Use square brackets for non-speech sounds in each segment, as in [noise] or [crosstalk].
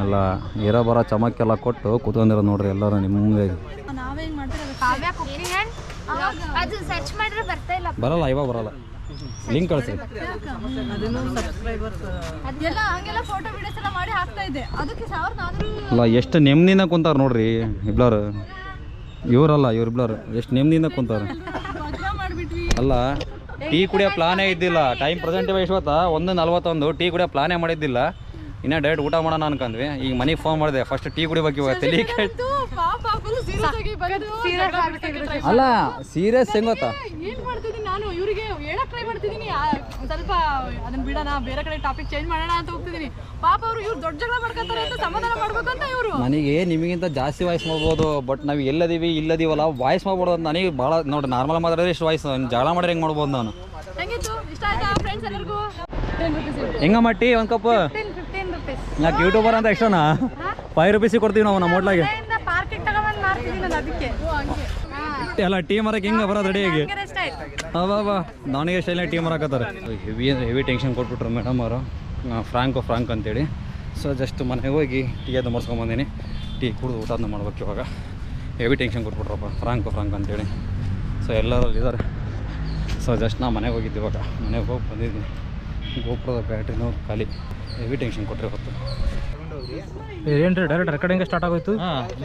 ಅಲ್ಲ ಇರೋ ಬರೋ ಚಮಕ್ಕೆಲ್ಲ ಕೊಟ್ಟು ಕುತ್ಕೊಂಡಿರ ನೋಡ್ರಿ ಎಲ್ಲರೂ ನಿಮ್ಮದೇ ಬರಲ್ಲ ಇವಾಗ ಬರಲ್ಲ. ಲಿಂಕ್ ಕಳಿಸಿ. ಎಲ್ಲ ಎಲ್ಲ ಅಲ್ಲ ಎಷ್ಟು ನೆಮ್ಮದಿನ ಕುಂತಾರ ನೋಡ್ರಿ ಇಬ್ಲರು ಇವರಲ್ಲ ಇವ್ರಿಬ್ಲಾರು ಎಷ್ಟು ನೆಮ್ಮದಿನ ಕುಂತಾರ. ಅಲ್ಲ ಟೀ ಕುಡಿಯೋ ಪ್ಲಾನೇ ಇದ್ದಿಲ್ಲ. ಟೈಮ್ ಪ್ರೆಸೆಂಟ್ ಇಷ್ಟ ಒಂದು ನಲ್ವತ್ತೊಂದು. ಟೀ ಕುಡಿಯೋ ಪ್ಲಾನೇ ಮಾಡಿದ್ದಿಲ್ಲ. ಇನ್ನ ಡೈರೆಕ್ಟ್ ಊಟ ಮಾಡೋಣ ಅನ್ಕೊಂಡ್ವಿ. ಈಗ ಮನೆಗೆ ಫೋನ್ ಮಾಡಿದೆ ಫಸ್ಟ್ ಟೀ ಕುಡಿಬೇಕು ಇವಾಗ ತಲೆ ಅಲ್ಲ ಸೀರಿಯಸ್ ಹೆಂಗ್ ಗೊತ್ತಾ? ಏನ್ ಮಾಡ್ತಿದ್ದೀನಿ ನಾನು ಇವರಿಗೆ ಹೇಳಕ್ ಟ್ರೈ ಮಾಡ್ತಿದ್ದೀನಿ. ಸ್ವಲ್ಪ ಅದನ್ನ ಬಿಡೋಣ ಬೇರೆ ಕಡೆ ಟಾಪಿಕ್ ಚೇಂಜ್ ಮಾಡೋಣ ಅಂತ ಹೋಗ್ತಿದ್ದೀನಿ. ಪಾಪ ಅವರು ಇವ್ರು ದೊಡ್ಡ ಜಗಳ ಮಾಡ್ಕೊಂತಾರೆ ಅಂತ ಸಮಾಧಾನ ಮಾಡ್ಬೇಕು ಅಂತ ಇವರು. ನನಗೆ ನಿಮಗಿಂತ ಜಾಸ್ತಿ ವಾಯ್ಸ್ ಮಾಡ್ಬೋದು ಬಟ್ ನಾವು ಎಲ್ಲದೀವಿ ಇಲ್ಲದೀವಲ್ಲ ವಾಯ್ಸ್ ಮಾಡ್ಬೋದು ಅಂತ ನನಗೆ ಭಾಳ ನೋಡಿ ನಾರ್ಮಲ್ ಮಾತಾಡಿದ್ರೆ ಇಷ್ಟು ವಾಯ್ಸ್ ಜಗಳ ಮಾಡಿದ್ರೆ ಹೆಂಗೆ ಮಾಡ್ಬೋದು ನಾನು? ಹೆಂಗಿತ್ತು? ಇಷ್ಟ ಆಯ್ತಾ ಫ್ರೆಂಡ್ಸ್ ಎಲ್ಲರಿಗೂ? ಟೆನ್ ಹೆಂಗ ಮಟ್ಟಿ ಒಂದು ಕಪ್? ಯಾಕೆ ಯೂಟ್ಯೂಬರ್ ಅಂತ ಎಷ್ಟೋನಾ? ಫೈವ್ ರುಪೀಸಿಗೆ ಕೊಡ್ತೀವಿ ನಾವು ನಮ್ಮ ಹೋಟ್ಲಾಗೆ. ಎಲ್ಲ ಟೀ ಮರಕ್ಕೆ ಹಿಂಗೆ ಬರೋದು ರೆಡಿಯಾಗಿ ಆಗಿ. ಆಯ್ತು. ಬಾ ಬಾ. ನನಗೆ ಸ್ಟೈಲ್ನಾಗ ಟೀ ಮರಕತ್ತಾರೆ ಹೆವಿ ಹೆವಿ ಟೆನ್ಷನ್ ಕೊಟ್ಬಿಟ್ರು ಮೇಡಮ್ ಅವರು. ಫ್ರಾಂಕು ಫ್ರಾಂಕ್ ಅಂತೇಳಿ. ಸೊ ಜಸ್ಟ್ ಮನೆಗೆ ಹೋಗಿ ಟೀ ಅದು ಮರ್ಸ್ಕೊಂಬಂದಿನಿ ಟೀ ಕುಡಿದು ಅದನ್ನ ಮಾಡ್ಬೇಕು ಇವಾಗ. ಹೆವಿ ಟೆನ್ಷನ್ ಕೊಟ್ಬಿಟ್ರಪ್ಪ. ಫ್ರಾಂಕು ಫ್ರಾಂಕ್ ಅಂತೇಳಿ. ಸೊ ಎಲ್ಲರಲ್ಲಿ ಇದ್ದಾರೆ ಸೊ ಜಸ್ಟ್ ನಾ ಮನೆಗೆ ಹೋಗಿದ್ದೆ ಇವಾಗ. ಮನೆಗೆ ಹೋಗಿ ಬಂದಿದ್ದೀನಿ. ಗೋಪುರದ ಬ್ಯಾಟ್ರಿನೂ ಖಾಲಿ. ಹೆವಿ ಟೆನ್ಷನ್ ಕೊಟ್ಟರೆ ಹೊತ್ತು. ಏನು ರೀ ಡೈರೆಕ್ಟ್ ರೆಕಾರ್ಡಿಂಗ್ ಸ್ಟಾರ್ಟ್ ಆಗೋಯ್ತು?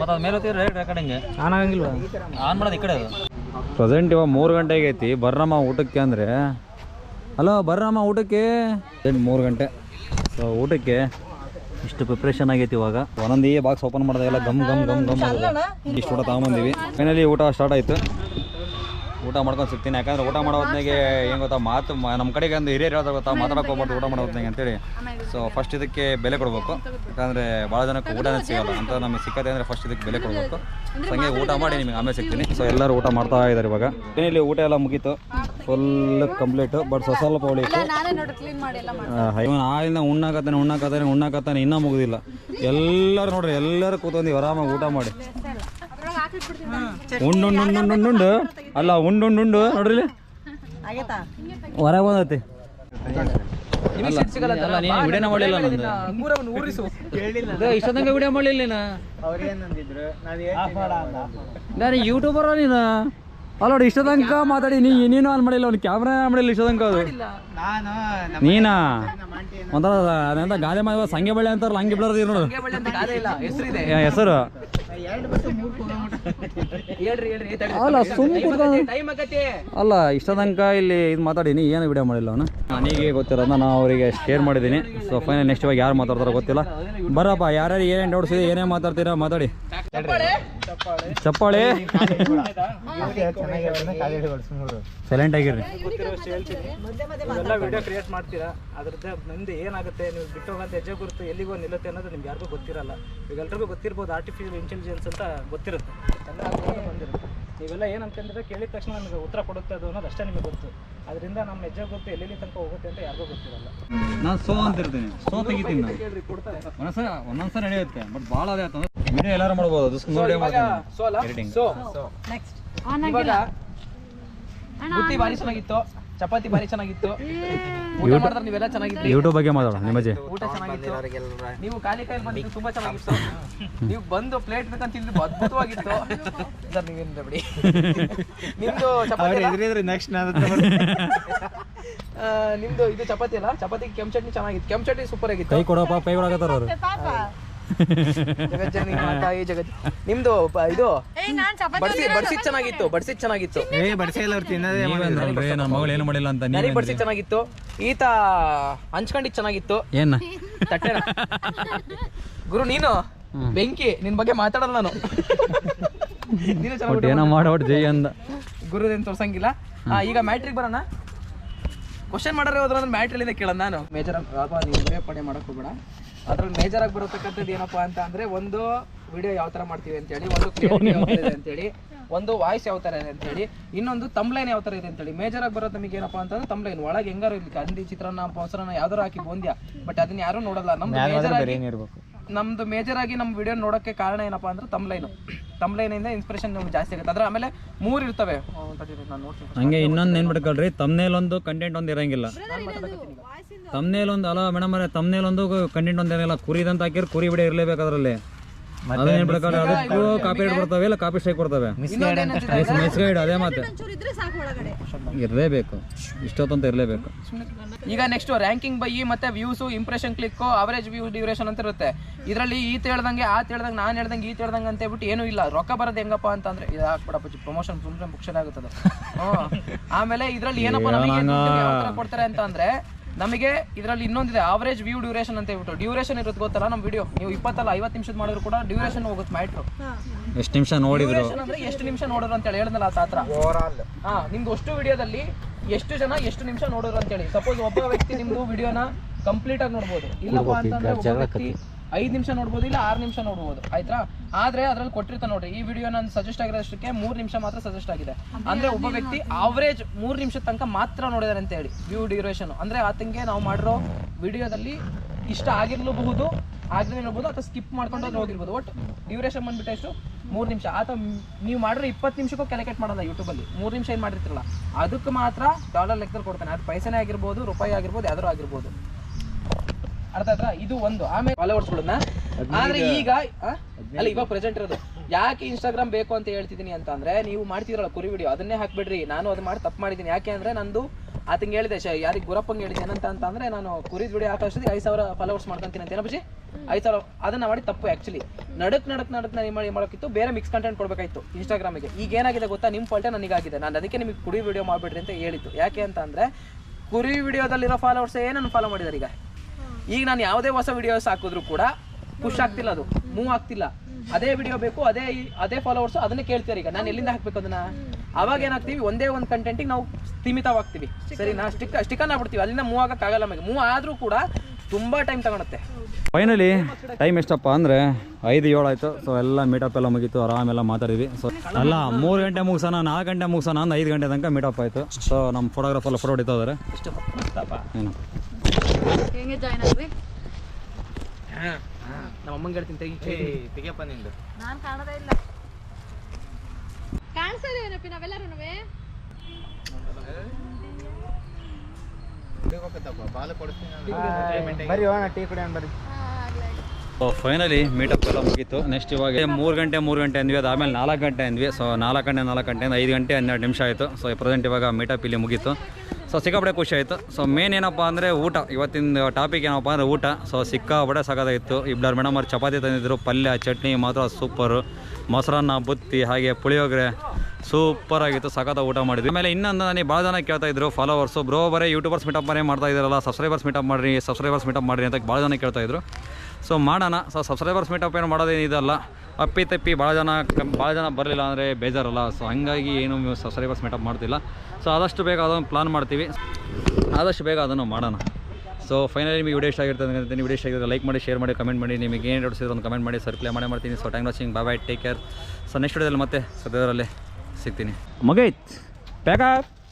ಮತ್ತು ಅದು ಮೇಲೆ ಹೊತ್ತಿದ್ರೆ ರೆಕಾರ್ಡಿಂಗ್ ಆನ್ ಆಗಂಗಿಲ್ಲ ಆನ್ ಮಾಡೋದು ಈ ಕಡೆ ಅದು. ಪ್ರೆಸೆಂಟ್ ಇವಾಗ ಮೂರು ಗಂಟೆಗೆ ಐತಿ ಬರ್ರಮ್ಮ ಊಟಕ್ಕೆ ಅಂದರೆ. ಹಲೋ ಬರ್ರಮ್ಮ ಊಟಕ್ಕೆ? ಮೂರು ಗಂಟೆ. ಸೊ ಊಟಕ್ಕೆ ಇಷ್ಟು ಪ್ರಿಪ್ರೇಷನ್ ಆಗೈತಿ ಇವಾಗ. ಒಂದೊಂದು ಈ ಬಾಕ್ಸ್ ಓಪನ್ ಮಾಡಿದಾಗೆಲ್ಲ ಎಲ್ಲ ಗಮ್ ಗಮ್ ಗಮ್ ಗಮ್ ಇಷ್ಟು ಊಟ ತಗೊಂಬಂದಿವಿ. ಫೈನಲಿ ಊಟ ಸ್ಟಾರ್ಟ್ ಆಯಿತು. ಊಟ ಮಾಡ್ಕೊಂಡು ಸಿಗ್ತೀನಿ. ಯಾಕಂದ್ರೆ ಊಟ ಮಾಡೋ ಹೊತ್ನಾಗೆ ಏನು ಗೊತ್ತಾ ಮಾತು ನಮ್ಮ ಕಡೆಗೆ ಒಂದು ಹಿರಿಯರು ಹೇಳ್ತಾರೆ ಗೊತ್ತಾ ಮಾತಾಡಕ್ಕೆ ಹೋಗ್ಬಾರ್ದು ಊಟ ಮಾಡೋ ಹೊತ್ತಿಗೆ ಅಂತೇಳಿ. ಸೊ ಫಸ್ಟ್ ಇದಕ್ಕೆ ಬೆಲೆ ಕೊಡಬೇಕು. ಯಾಕಂದರೆ ಭಾಳ ಜನಕ್ಕೆ ಊಟನೇ ಸಿಗಲ್ಲ ಅಂತ ನಮಗೆ ಸಿಕ್ಕತ್ತೆ ಅಂದರೆ ಫಸ್ಟ್ ಇದಕ್ಕೆ ಬೆಲೆ ಕೊಡಬೇಕು. ಹಂಗೆ ಊಟ ಮಾಡಿ ನಿಮಗೆ ಆಮೇಲೆ ಸಿಗ್ತೀನಿ. ಸೊ ಎಲ್ಲರೂ ಊಟ ಮಾಡ್ತಾ ಇದ್ದಾರೆ ಇವಾಗ. ಇಲ್ಲಿ ಊಟ ಎಲ್ಲ ಮುಗೀತು. ಫುಲ್ ಕಂಪ್ಲೀಟ್ ಬಟ್ ಸೊಸಲ್ ಪೌಳಿ ಇವನು ಆಳಿಂದ ಉಣ್ಣಾಕತ್ತಾನೆ ಉಣ್ಣಾಕತ್ತಾನೆ ಉಣ್ಣಾಕತ್ತಾನೆ ಇನ್ನೂ ಮುಗುದಿಲ್ಲ. ಎಲ್ಲರೂ ನೋಡ್ರಿ ಎಲ್ಲರೂ ಕೂತ್ಕೊಂಡು ಆರಾಮಾಗಿ ಊಟ ಮಾಡಿ. ಉಂಡು ಉಂಡು ಉಂಡು ಉಂಡು ಉಂಡು ಅಲ್ಲ ಉಂಡು ಉಂಡು ಉಂಡು ನೋಡ್ರಿ ಇಲ್ಲಿ. ಹೊರಗೆ ಬಂದತಿ. ವಿಡಿಯೋ ಮಾಡಲಿಲ್ಲ ನೀನು. ನಾನು? ಯೂಟ್ಯೂಬರ ನೀನು? ಅಲ್ಲ ನೋಡಿ ಇಷ್ಟ ತನಕ ಮಾತಾಡಿ ನೀ ನೀನು ಆನ್ ಮಾಡಿಲ್ಲ ಅವ್ನು ಕ್ಯಾಮ್ರಾ ಮಾಡಿಲ್ಲ ಇಷ್ಟ ತನಕ ಅದು ನೀನಾ ಒಂಥರ ಅದಂತ ಗಾದೆ ಮಾಡುವ ಸಂಗೆ ಬಳ್ಳಿ ಅಂತಾರಲ್ಲ ಹಂಗೆ ಬಿಡೋದು ನೋಡು. ಹೆಸರು? ಅಲ್ಲ ಸುಮ್ ಅಲ್ಲ ಇಷ್ಟ ತನಕ ಇಲ್ಲಿ ಇದು ಮಾತಾಡೀನಿ ಏನು ವಿಡಿಯೋ ಮಾಡಿಲ್ಲ ಅವನು? ನನಗೆ ಗೊತ್ತಿರೋದನ್ನ ನಾನು ಅವರಿಗೆ ಶೇರ್ ಮಾಡಿದ್ದೀನಿ. ಸೊ ಫೈನಲ್ ನೆಕ್ಸ್ಟ್ ಇವಾಗ ಯಾರು ಮಾತಾಡ್ತಾರೋ ಗೊತ್ತಿಲ್ಲ. ಬರಪ್ಪ ಯಾರ್ಯಾರು ಏನೇನು ಡೌಟ್ಸ್ ಇದೆ ಏನೇ ಮಾತಾಡ್ತೀರಾ ಮಾತಾಡಿ. ಚಪ್ಪಾಳಿ. ಸೈಲೆಂಟ್ ಆಗಿರ್ರಿ. ಎಲ್ಲ ವಿಡಿಯೋ ಕ್ರಿಯೇಟ್ ಮಾಡ್ತೀರಾ? ಅದ್ರದ್ದು ಮುಂದೆ ಏನಾಗುತ್ತೆ ನೀವು ಬಿಟ್ಟು ಹೋಗಂತ ಹೆಜ್ಜೆ ಗುರುತು ಎಲ್ಲಿಗೋ ನಿಲ್ಲುತ್ತೆ ಅನ್ನೋದು ನಿಮ್ಗೆ ಯಾರಿಗೂ ಗೊತ್ತಿರಲ್ಲ. ಈಗ ಎಲ್ರಿಗೂ ಗೊತ್ತಿರ್ಬೋದು ಆರ್ಟಿಫಿಷಿಯಲ್ ಇಂಟೆಲಿಜೆನ್ಸ್ ಅಂತ ಗೊತ್ತಿರುತ್ತೆ. ಎಲ್ಲ ಬಂದಿರುತ್ತೆ. ನೀವೆಲ್ಲ ಏನು ಅನ್ಕೊಂಡಿದ್ರೆ ಕೇಳಿದ ತಕ್ಷಣ ನಮಗೆ ಉತ್ತರ ಕೊಡುತ್ತೆ ಅದು ಅನ್ನೋದು ಅಷ್ಟೇ ನಿಮಗೆ ಗೊತ್ತು. ಅದರಿಂದ ನಮ್ಮ ಹೆಜ್ಜೆ ಗುರುತು ಎಲ್ಲೆಲ್ಲಿ ತನಕ ಹೋಗುತ್ತೆ ಅಂತ ಯಾರಿಗೂ ಗೊತ್ತಿರಲ್ಲ. ನಾನು ಸೋ ಅಂತಿರ್ತೀನಿ. ಸೋ ತೆಗಿತೀನಿ ನಾನು. ಒಂದೊಂದ್ಸರಿ ನಡೆಯುತ್ತೆ ಬಟ್ ಭಾಳ ಅದೇ ಆಯ್ತು ವಿಡಿಯೋ ಎಲ್ಲರೂ ಮಾಡ್ಬೋದು. ಅದು ನೋಡಿ ಸೊ ಅಲ್ಲ? Editing. ಸೊ ಇವಾಗ ಬುತ್ತಿ ಭಾರಿ ಚೆನ್ನಾಗಿತ್ತು. ಚಪಾತಿ ಭಾರಿ ಚೆನ್ನಾಗಿತ್ತು. ಊಟ ಮಾಡಿದ್ರೆ ನೀವೆಲ್ಲ ಚೆನ್ನಾಗಿತ್ತು ಯೂಟ್ಯೂಬ್ ಬಗ್ಗೆ ಮಾತಾಡೋಣ ನಿಮ್ಮಜ್ಜಿ. ಊಟ ಚೆನ್ನಾಗಿತ್ತು. ನೀವು ಖಾಲಿ ಕೈಯಲ್ಲಿ ಬಂದಿದ್ದು ತುಂಬಾ ಚೆನ್ನಾಗಿತ್ತು. [laughs] ನೀವು ಬಂದು ಪ್ಲೇಟ್ ಬೇಕಂತ ತಿಂದಿದ್ದು ಅದ್ಭುತವಾಗಿತ್ತು. [laughs] ಸರ್ ನೀವೇನಿದೆ ಬಿಡಿ. [laughs] ನಿಮ್ದು ಚಪಾತಿ? ನೆಕ್ಸ್ಟ್ ಆ, ನಿಮ್ದು ಇದು ಚಪಾತಿ ಅಲ್ಲ? ಚಪಾತಿ ಕೆಂಪು ಚಟ್ನಿ ಚೆನ್ನಾಗಿತ್ತು. ಕೆಂಪು ಚಟ್ನಿ ಸೂಪರ್ ಆಗಿತ್ತು. ಕೈ ಕೊಡಪ್ಪ ಕೈ ಕೊಡಕತ್ತಾರ ಅವರು. ಜಗಜ್ಜನನಿ ಮಾತಾಯಿ ಜಗತ್ ನಿಮ್ದು ಪ- ಇದು? ಬಡ್ಸಿ ಬಡ್ಸಿದ್ ಚೆನ್ನಾಗಿತ್ತು ಬಡ್ಸಿದ್ ಚೆನ್ನಾಗಿತ್ತು. ಏ ಬಡ್ಸೆ ಇಲ್ಲ ಅವ್ರು ತಿನ್ನೋದೇ ನೀವೇನ್ರಿ ಮಗಳು ಏನು ಮಾಡಿಲ್ಲ ಅಂತ ನನಗೆ ನೀವೇನ್ರಿ ಬಡ್ಸಿದ್ ಚೆನ್ನಾಗಿತ್ತು. ಈತ ಹಂಚ್ಕೊಂಡಿದ್ ಚೆನ್ನಾಗಿತ್ತು. ಏನ? ತಟ್ಟೆನ? ಗುರು ನೀನು? ಬೆಂಕಿ ನಿನ್ ಬಗ್ಗೆ ಮಾತಾಡಲ್ಲ ನಾನು. ನೀನು ಚೆನ್ನಾಗಿ ಒಟ್ಟು ಏನೋ ಮಾಡೋಟ್ ಜೈ ಅಂದ. ಗುರುದೇನ್ ತೋರ್ಸಂಗಿಲ್ಲ. ಆ, ಈಗ ಮ್ಯಾಟ್ರಿಕ್ ಬರೋಣ? ಕ್ವಶನ್ ಮಾಡೋರು ಹೋದ್ರೆ ಮ್ಯಾಟ್ರಿಲಿಂದ ಕೇಳೋಣ ನಾನು. ಮೇಜರ್ ನೀವು ಬರೆಯೋ ಪಡೆ ಮಾಡಕ್ ಹೋಗ್ಬೇಡ. ಅದ್ರಲ್ಲಿ ಮೇಜರ್ ಆಗಿ ಬರತಕ್ಕಂಥದ್ದು ಏನಪ್ಪಾ ಅಂತ ಅಂದ್ರೆ ಒಂದು ವಿಡಿಯೋ ಯಾವ ತರ ಮಾಡ್ತೀವಿ ಅಂತೇಳಿ ಒಂದು [laughs] ಕ್ಲಿಯರಿಟಿ ಯಾವ ತರ ಇದೆ ಅಂತೇಳಿ ಒಂದು ವಾಯ್ಸ್ ಯಾವ ತರ ಇದೆ ಅಂತೇಳಿ ಇನ್ನೊಂದು ತಮ್ಲೈನ್ ಯಾವ ತರ ಇದೆ ಅಂತೇಳಿ. ಮೇಜರ್ ಆಗಿ ಬರೋದು ನಮಗೆ ಏನಪ್ಪಾ ಅಂತಂದ್ರೆ ತಮ್ಲೈನ್ ಒಳಗೆ ಹೆಂಗಾರು ಇಲ್ಲಿ ಕಂದಿ ಚಿತ್ರಾನ್ನ ಮೊಸರನ್ನ ಯಾವ್ದಾರು ಹಾಕಿ ಬೋಂದ್ಯಾ ಬಟ್ ಅದನ್ನ ಯಾರು ನೋಡಲ್ಲ. ನಮ್ದು ಮೇಜರ್ ಆಗಿ ನಮ್ದು ಮೇಜರ್ ಆಗಿ ನಮ್ಮ ವಿಡಿಯೋ ನೋಡಕ್ಕೆ ಕಾರಣ ಏನಪ್ಪಾ ಅಂದ್ರೆ ತಮ್ಲೈನು ಇಂದ ಇನ್ಸ್ಪಿರೇಷನ್ ನಮ್ಗೆ ಜಾಸ್ತಿ ಆಗುತ್ತೆ. ಅದ್ರ ಆಮೇಲೆ ಮೂರು ಇರ್ತವೆ. ಹಂಗೆ ಇನ್ನೊಂದು ತಮ್ನೇಲ್ ಒಂದು ಕಂಟೆಂಟ್ ಒಂದು ಇರಂಗಿಲ್ಲ. ವಾಯ್ಸಿಂದ ತಮ್ನೇಲ್ ಒಂದು ಅಲ್ಲ ಮೇಡಮ್ ಅವರೇ ತಮ್ನೇಲ್ ಒಂದು ಕಂಟೆಂಟ್ ಒಂದು ಏನಿಲ್ಲ ಕುರಿದಂತ ಹಾಕಿರ್ ಕುರಿ ಬಿಡ ಇರ್ಲೇಬೇಕು ಅದರಲ್ಲಿ. ಅದೇನ್ ಅದಕ್ಕೂ ಕಾಪಿ ರೈಟ್ ಬರ್ತವೆ ಇಲ್ಲ ಕಾಪಿ ಸ್ಟ್ರೈಕ್ ಬರ್ತವೆ ಅದೇ ಮಾತೆ. ಒಂಚೂರು ಇದ್ರೆ ಸಾಕು ಒಳಗಡೆ. ಇರಲೇಬೇಕು. ಇಷ್ಟೊತ್ತಂತ ಇರಲೇಬೇಕು. ಈಗ ನೆಕ್ಸ್ಟ್ ರ್ಯಾಂಕಿಂಗ್ ಬೈ ಮತ್ತೆ views impression click average view duration ಅಂತ ಇರುತ್ತೆ. ಇದರಲ್ಲಿ ಈತ್ ಹೇಳ್ದಂಗೆ ಆತ್ ಹೇಳ್ದಂಗೆ ನಾನು ಹೇಳ್ದಂಗೆ ಈತ್ ಹೇಳ್ದಂಗೆ ಅಂತ ಹೇಳ್ಬಿಟ್ಟು ಏನೂ ಇಲ್ಲ. ರೊಕ್ಕ ಬರೋದು ಹೆಂಗಪ್ಪ ಅಂತಂದ್ರೆ ಇದು ಹಾಕ್ಬಿಡಪ್ಪ ಪ್ರಮೋಷನ್ ಸುಮ್ಮನೆ ಬುಕ್ಷನ್ ಆಗುತ್ತದೆ. ಆಮೇಲೆ ಇದರಲ್ಲಿ ಏನಪ್ಪ ಕೊಡ್ತಾರೆ ಅಂತ ಅಂದ್ರೆ ನಮಗೆ ಇದರಲ್ಲಿ ಇನ್ನೊಂದಿದೆ ಆವರೇಜ್ ವ್ಯೂ ಡ್ಯೂರೇಷನ್ ಅಂತ ಹೇಳ್ಬಿಟ್ಟು. ಡ್ಯೂರೇಷನ್ ಇರುತ್ತೆ ಗೊತ್ತಲ್ಲ ನಮ್ಮ ವಿಡಿಯೋ ನೀವು ಇಪ್ಪತ್ತಲ್ಲ ಐವತ್ತು ನಿಮಿಷದ ಮಾಡಿದ್ರು ಕೂಡ ಡ್ಯೂರೇಷನ್ ಹೋಗುತ್ತೆ ಮ್ಯಾಟ್ರು ಎಷ್ಟು ನಿಮಿಷ ನೋಡಿದ್ರು? ಅಂದ್ರೆ ಎಷ್ಟು ನಿಮಿಷ ನೋಡಿದ್ರು ಅಂತ ಹೇಳಿ ಹೇಳಿದ್ನಲ್ಲ ಆ ತಾತ್ರ. ಹಾ ನಿಮ್ದು ಅಷ್ಟು ವಿಡಿಯೋದಲ್ಲಿ ಎಷ್ಟು ಜನ ಎಷ್ಟು ನಿಮಿಷ ನೋಡಿದ್ರು ಅಂತ ಹೇಳಿ. ಸಪೋಸ್ ಒಬ್ಬ ವ್ಯಕ್ತಿ ನಿಮ್ದು ವಿಡಿಯೋನ ಕಂಪ್ಲೀಟ್ ಆಗಿ ನೋಡ್ಬೋದು. ಇಲ್ಲಪ್ಪ ಅಂತಂದ್ರೆ ಒಬ್ಬ ವ್ಯಕ್ತಿ ಐದು ನಿಮಿಷ ನೋಡ್ಬೋದು ಇಲ್ಲ ಆರು ನಿಮಿಷ ನೋಡ್ಬೋದು ಆಯ್ತಾ? ಆದ್ರೆ ಅದ್ರಲ್ಲಿ ಕೊಟ್ಟಿರ್ತ ನೋಡ್ರಿ ಈ ವಿಡಿಯೋ ನಾನು ಸಜೆಸ್ಟ್ ಆಗಿರೋದಕ್ಕೆ ಮೂರು ನಿಮಿಷ ಮಾತ್ರ ಸಜೆಸ್ಟ್ ಆಗಿದೆ. ಅಂದ್ರೆ ಒಬ್ಬ ವ್ಯಕ್ತಿ ಆವರೇಜ್ ಮೂರು ನಿಮಿಷದ ತನಕ ಮಾತ್ರ ನೋಡಿದಾರೆ ಅಂತ ಹೇಳಿ ವ್ಯೂ ಡ್ಯೂರೇಷನ್ ಅಂದ್ರೆ ಆತಂಗೆ ನಾವು ಮಾಡಿರೋ ವಿಡಿಯೋದಲ್ಲಿ ಇಷ್ಟ ಆಗಿರ್ಲೂಬಹುದು ಆಗದೇ ಇರ್ಬೋದು ಅಥವಾ ಸ್ಕಿಪ್ ಮಾಡ್ಕೊಂಡು ಹೋಗಿರ್ಬೋದು. ಒಟ್ ಡ್ಯೂರೇಷನ್ ಬಂದ್ಬಿಟ್ಟು ಎಷ್ಟು? ಮೂರು ನಿಮಿಷ. ಆತ ನೀವು ಮಾಡಿರೋ ಇಪ್ಪತ್ತು ನಿಮಿಷಕ್ಕೂ ಕ್ಯಾಲ್ಕುಲೇಟ್ ಮಾಡೋಲ್ಲ ಯೂಟ್ಯೂಬಲ್ಲಿ ಮೂರು ನಿಮಿಷ ಏನು ಮಾಡಿರ್ತಿರಲ್ಲ ಅದಕ್ಕೆ ಮಾತ್ರ ಡಾಲರ್ ಲೆಕ್ಕದಲ್ಲಿ ಕೊಡ್ತಾನೆ. ಅದು ಪೈಸೆನೇ ಆಗಿರ್ಬೋದು ರೂಪಾಯಿ ಆಗಿರ್ಬೋದು ಯಾವ್ದಾರು ಆಗಿರ್ಬೋದು. ಅರ್ಥ ಆಯ್ತಾ? ಇದು ಒಂದು. ಆಮೇಲೆ ಫಾಲೋವರ್ಸ್ಗಳನ್ನ ಆದ್ರೆ ಈಗ ಆ? ಅಲ್ಲ ಇವಾಗ ಪ್ರೆಸೆಂಟ್ ಇರೋದು. ಯಾಕೆ ಇನ್ಸ್ಟಾಗ್ರಾಮ್ ಬೇಕು ಅಂತ ಹೇಳ್ತಿದ್ದೀನಿ ಅಂತ ಅಂದ್ರೆ ನೀವು ಮಾಡ್ತಿದ್ರಲ್ಲ ಕುರಿ ವಿಡಿಯೋ ಅದನ್ನೇ ಹಾಕ್ಬಿಡ್ರಿ. ನಾನು ಅದು ಮಾಡಿ ತಪ್ಪು ಮಾಡಿದ್ದೀನಿ ಯಾಕೆ ಅಂದ್ರೆ ನಂದು ಆತಂಗೆ ಹೇಳಿದೆ ಶ ಯಾರಿಗೆ ಗುರಪ್ಪಂಗೆ ಹೇಳಿದೆ ಏನಂತ ಅಂತ ಅಂದ್ರೆ ನಾನು ಕುರಿ ವಿಡಿಯೋ ಹಾಕೋಷ್ಟಿಗೆ ಐದು ಸಾವಿರ ಫಾಲೋವರ್ಸ್ ಮಾಡ್ಕೊಂತೀನಿ ಅಂತ. ಏನಪ್ಪ ಐದು ಸಾವಿರ. ಅದನ್ನ ಮಾಡಿ ತಪ್ಪು ಆಕ್ಚುಲಿ ನಡಕ್ ನಡಕ್ ನಡಕ್ ನಾನು ಮಾಡಿ ಮಾಡೋಕ್ಕಿತ್ತು. ಬೇರೆ ಮಿಕ್ಸ್ ಕಂಟೆಂಟ್ ಕೊಡಬೇಕಾಯ್ತು ಇನ್ಸ್ಟಾಗ್ರಾಮಿಗೆ ಈಗ ಏನಾಗಿದೆ ಗೊತ್ತಾ? ನಿಮ್ಮ ಫಾಲ್ಟೆ ನನಗಾಗಿದೆ. ನಾನು ಅದಕ್ಕೆ ನಿಮಗೆ ಕುರಿ ವಿಡಿಯೋ ಮಾಡಿಬಿಡ್ರಿ ಅಂತ ಹೇಳಿದ್ದು. ಯಾಕೆ ಅಂತ ಅಂದ್ರೆ ಕುರಿ ವಿಡಿಯೋದಲ್ಲಿರೋ ಫಾಲೋವರ್ಸ್ ಏನನ್ನು ಫಾಲೋ ಮಾಡಿದಾರೆ ಈಗ ಈಗ ನಾನು ಯಾವುದೇ ಹೊಸ ವಿಡಿಯೋಸ್ ಹಾಕಿದ್ರು ಕೂಡ ಖುಷ್ ಆಗ್ತಿಲ್ಲ ಅದು. ಮೂವ್ ಆಗ್ತಿಲ್ಲ. ಅದೇ ವಿಡಿಯೋ ಬೇಕು ಅದೇ ಅದೇ ಫಾಲೋವರ್ಸ್ ಅದನ್ನೇ ಕೇಳ್ತಾರೆ ಈಗ. ನಾನು ಎಲ್ಲಿಂದ ಹಾಕ್ಬೇಕು ಅದನ್ನ? ಅವಾಗ ಏನಾಗ್ತೀವಿ ಒಂದೇ ಒಂದು ಕಂಟೆಂಟಿಗೆ ನಾವು ಸ್ಥಿಮಿತವಾಗ್ತೀವಿ ಸರಿ ನಾ ಸ್ಟಿಕ್ ಸ್ಟಿಕನ್ ಆಗ್ಬಿಡ್ತೀವಿ ಅಲ್ಲಿಂದ ಮೂವ್ ಆಗಕ್ಕಾಗಲ್ಲ ನಮಗೆ. ಮೂವ್ ಆದ್ರೂ ಕೂಡ ತುಂಬಾ ಟೈಮ್ ತಗೊಳುತ್ತೆ. ಫೈನಲಿ ಟೈಮ್ ಎಷ್ಟಪ್ಪ ಅಂದರೆ ಐದು ಏಳು ಆಯ್ತು. ಸೊ ಎಲ್ಲ ಮೀಟಪ್ ಎಲ್ಲ ಮುಗೀತು. ಆರಾಮೆಲ್ಲ ಮಾತಾಡಿದ್ವಿ. ಸೊ ಅಲ್ಲ ಮೂರು ಗಂಟೆ ಮುಗಿಸೋಣ ನಾಲ್ಕು ಗಂಟೆ ಮುಗಿಸೋಣ ಅಂದ್ರೆ ಐದು ಗಂಟೆ ತನಕ ಮೀಟಪ್ ಆಯಿತು. ಸೊ ನಮ್ಮ ಫೋಟೋಗ್ರಾಫರ್ ಫೋಟೋ ಹೊಡಿತಾ ಇದ್ದಾರೆ ಏನು? ಹೆಂಗೆ ಜಾಯ್ನ್ ಆಗ್ರಿ ನಮ್ಮ ಅಮ್ಮಂಗೆ ಹೇಳ್ತೀನಿ ತೆಗಿ ನಾನು ಕಾಣದೇ ಇಲ್ಲ. ಕಾಣಿಸ್ತಾ ಇದೆಯೇನಪ್ಪಿ ನಾವೆಲ್ಲರೂ ಫೈನಲಿ ಮೀಟಪ್ ಎಲ್ಲ ಮುಗೀತು. ನೆಕ್ಸ್ಟ್ ಇವಾಗ ಮೂರು ಗಂಟೆ ಮೂರು ಗಂಟೆ ಅಂದ್ವಿ. ಅದಾದಮೇಲೆ ನಾಲ್ಕು ಗಂಟೆ ಅಂದ್ವಿ. ಸೊ ನಾಲ್ಕು ಗಂಟೆ ನಾಲ್ಕು ಗಂಟೆಯಿಂದ ಐದು ಗಂಟೆ ಹನ್ನೆರಡು ನಿಮಿಷ ಆಯಿತು. ಸೊ ಪ್ರೆಸೆಂಟ್ ಇವಾಗ ಮೀಟಪ್ ಇಲ್ಲಿ ಮುಗೀತು. ಸೊ ಸಿಕ್ಕಾಪಟ್ಟೆ ಖುಷಿ ಆಯಿತು. ಸೊ ಮೇನ್ ಏನಪ್ಪ ಅಂದರೆ ಊಟ. ಇವತ್ತಿನ ಟಾಪಿಕ್ ಏನಪ್ಪ ಅಂದರೆ ಊಟ. ಸೊ ಸಿಕ್ಕಾಪಟ್ಟೆ ಸಾಕಾಗಿತ್ತು ಇಬ್ಬರು ಮೇಡಮ್ ಅವ್ರು ಚಪಾತಿ ತಂದಿದ್ರು. ಪಲ್ಯ, ಚಟ್ನಿ ಮಾತ್ರ ಸೂಪರು ಮೊಸರನ್ನ, ಬುತ್ತಿ, ಹಾಗೆ ಪುಳಿಯೋಗರೆ ಸೂಪರ್ ಆಗಿತ್ತು. ಸಖತ್ತ ಊಟ ಮಾಡಿದ್ವಿ. ಆಮೇಲೆ ಇನ್ನೊಂದು ನನಗೆ ಭಾಳ ಜನ ಕೇಳ್ತಾ ಇದ್ರು ಫಾಲೋವರ್ಸು ಬ್ರೋ ಬರೇ ಯೂಟ್ಯೂಬರ್ಸ್ ಮೀಟಪ್ ಬರೇ ಮಾಡ್ತಾ ಇದ್ದಾರಲ್ಲ ಸಬ್ಸ್ಕ್ರೈಬರ್ಸ್ ಮೀಟಪ್ ಮಾಡಿರಿ ಸಬ್ಸ್ಕ್ರೈಬರ್ಸ್ ಮೀಟಪ್ ಮಾಡಿರಿ ಅಂತ ಭಾಳ ಜನ ಕೇಳ್ತಾ ಇದ್ರು. ಸೊ ಮಾಡೋಣ. ಸೊ ಸಬ್ಸ್ಕ್ರೈಬರ್ಸ್ ಮೀಟಪ್ ಏನು ಮಾಡೋದೇನು ಇದಲ್ಲ. ಅಪ್ಪಿ ತಪ್ಪಿ ಭಾಳ ಜನ ಭಾಳ ಜನ ಬರಲಿಲ್ಲ ಅಂದರೆ ಬೇಜಾರಲ್ಲ. ಸೊ ಹಂಗಾಗಿ ಏನು ಸಬ್ಸ್ಕ್ರೈಬರ್ಸ್ ಮೀಟಪ್ ಮಾಡ್ತಿಲ್ಲ. ಸೊ ಆದಷ್ಟು ಬೇಗ ಅದನ್ನು ಪ್ಲಾನ್ ಮಾಡ್ತೀವಿ. ಆದಷ್ಟು ಬೇಗ ಅದನ್ನು ಮಾಡೋಣ. ಸೊ ಫೈನಲಿ ನಿಮಗೆ ವಿಡಿಯೋ ಇಷ್ಟ ಆಗಿರ್ತದೆ ಅಂತ ವಿಡಿಯೋ ಇಷ್ಟ ಆಗಿದ್ರೆ ಲೈಕ್ ಮಾಡಿ ಶೇರ್ ಮಾಡಿ ಕಮೆಂಟ್ ಮಾಡಿ. ನಿಮಗೆ ಏನು ನೋಡಿಸಿದ್ರೆ ಒಂದು ಕಮೆಂಟ್ ಮಾಡಿ. ಸರ್ಪ್ಲೈ ಮಾಡೇ, ಮಾಡ್ತೀನಿ. So time watching bye bye take care so next ವಿಡಿಯೋದಲ್ಲಿ ಮತ್ತೆ ಸದ್ಯದಲ್ಲೇ ಸಿಗ್ತೀನಿ. ಮಗೈತ್. ಪ್ಯಾಕ್